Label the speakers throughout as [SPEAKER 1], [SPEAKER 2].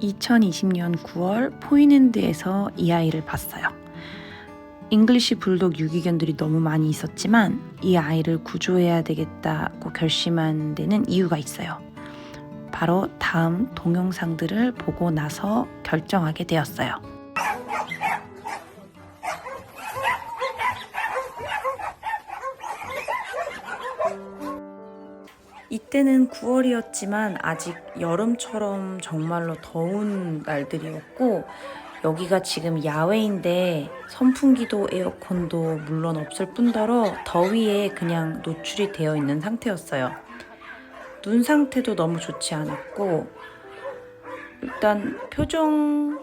[SPEAKER 1] 2020년 9월 포인핸드에서 이 아이를 봤어요. 잉글리시 불독 유기견들이 너무 많이 있었지만 이 아이를 구조해야 되겠다고 결심한 데는 이유가 있어요. 바로 다음 동영상들을 보고 나서 결정하게 되었어요. 이때는 9월이었지만 아직 여름처럼 정말로 더운 날들이었고 여기가 지금 야외인데 선풍기도 에어컨도 물론 없을 뿐더러 더위에 그냥 노출이 되어 있는 상태였어요. 눈 상태도 너무 좋지 않았고 일단 표정에서도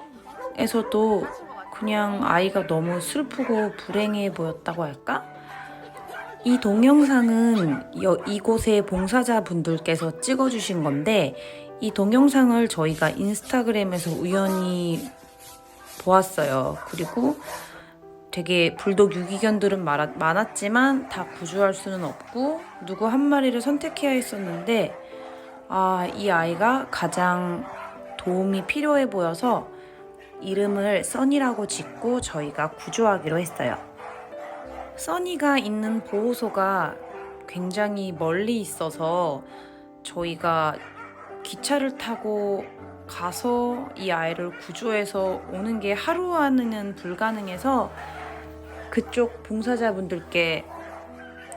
[SPEAKER 1] 그냥 아이가 너무 슬프고 불행해 보였다고 할까? 이 동영상은 여- 이곳의 봉사자 분들께서 찍어주신 건데 이 동영상을 저희가 인스타그램에서 우연히 보았어요. 그리고 되게 불독 유기견들은 많았- 많았지만 다 구조할 수는 없고 누구 한 마리를 선택해야 했었는데 아, 이 아이가 가장 도움이 필요해 보여서 이름을 써니라고 짓고 저희가 구조하기로 했어요. 써니가 있는 보호소가 굉장히 멀리 있어서 저희가 기차를 타고 가서 이 아이를 구조해서 오는 게 하루 안에는 불가능해서 그쪽 봉사자분들께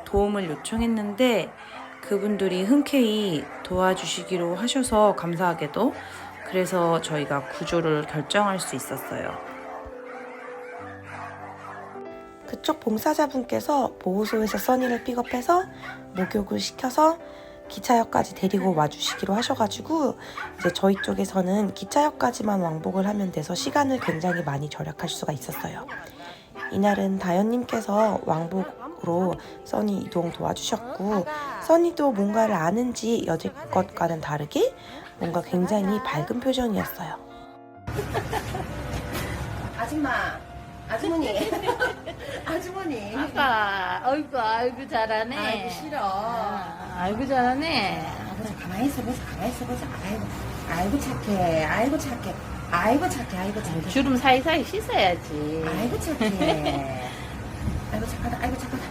[SPEAKER 1] 도움을 요청했는데 그분들이 흔쾌히 도와주시기로 하셔서 감사하게도 그래서 저희가 구조를 결정할 수 있었어요.
[SPEAKER 2] 그쪽 봉사자분께서 보호소에서 써니를 픽업해서 목욕을 시켜서 기차역까지 데리고 와주시기로 하셔가지고 이제 저희 쪽에서는 기차역까지만 왕복을 하면 돼서 시간을 굉장히 많이 절약할 수가 있었어요. 이날은 다현님께서 왕복으로 써니 이동 도와주셨고 써니도 뭔가를 아는지 여지껏과는 다르게 뭔가 굉장히 밝은 표정이었어요.
[SPEAKER 3] 아줌마, 아주머니, 아주머니.
[SPEAKER 4] 아까 아이고 아이고 잘하네.
[SPEAKER 3] 아이고 싫어.
[SPEAKER 4] 아, 아이고 잘하네.
[SPEAKER 3] 아이고 가만히 있어 보자, 가만히 있어 보자. 아이고, 아이고 착해, 아이고 착해, 아이고 착해, 아이고 착해.
[SPEAKER 4] 주름 사이사이 씻어야지.
[SPEAKER 3] 아이고 착해. 아이고 착하다, 아이고 착하다.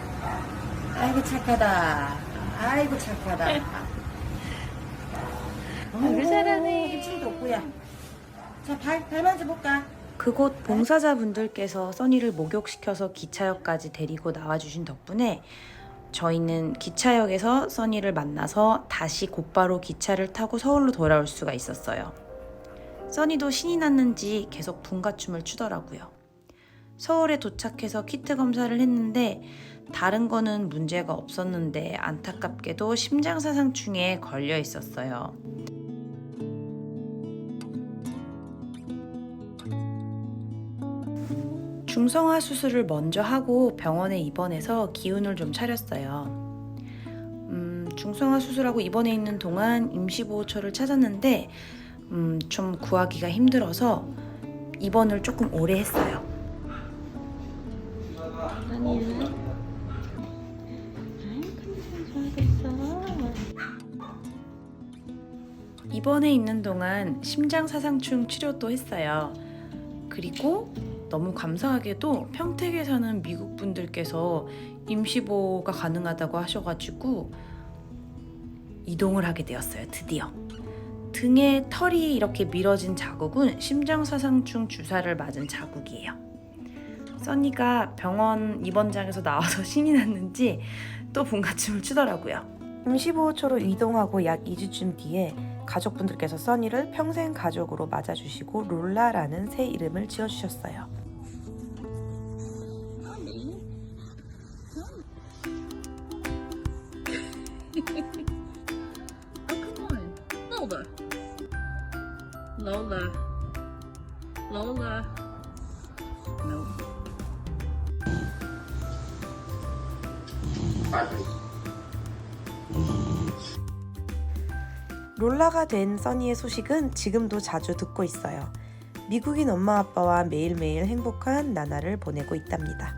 [SPEAKER 3] 아이고 착하다. 아이고 착하다.
[SPEAKER 4] 아이고, 잘하네.
[SPEAKER 3] 입술도 없고야. 자, 발, 발 만져볼까?
[SPEAKER 1] 그곳 봉사자분들께서 써니를 목욕시켜서 기차역까지 데리고 나와주신 덕분에 저희는 기차역에서 써니를 만나서 다시 곧바로 기차를 타고 서울로 돌아올 수가 있었어요. 써니도 신이 났는지 계속 분가춤을 추더라고요. 서울에 도착해서 키트 검사를 했는데 다른 거는 문제가 없었는데 안타깝게도 심장사상충에 걸려 있었어요. 중성화 수술을 먼저 하고 병원에 입원해서 기운을 좀 차렸어요. 음, 중성화 수술하고 입원해 있는 동안 임시보호처를 찾았는데 음, 좀 구하기가 힘들어서 입원을 조금 오래 했어요.
[SPEAKER 4] 아니야.
[SPEAKER 1] 입원해 있는 동안 심장사상충 치료도 했어요. 그리고 너무 감사하게도 평택에 사는 미국 분들께서 임시보호가 가능하다고 하셔가지고 이동을 하게 되었어요. 드디어. 등에 털이 이렇게 밀어진 자국은 심장사상충 주사를 맞은 자국이에요. 써니가 병원 입원장에서 나와서 신이 났는지 또 분가춤을 추더라고요.
[SPEAKER 2] 임시보호처로 이동하고 약 2주쯤 뒤에 가족분들께서 써니를 평생 가족으로 맞아주시고 롤라라는 새 이름을 지어주셨어요.
[SPEAKER 4] Lola. Lola. Lola. No.
[SPEAKER 2] 롤라가 된 써니의 소식은 지금도 자주 듣고 있어요. 미국인 엄마 아빠와 매일매일 행복한 나날을 보내고 있답니다.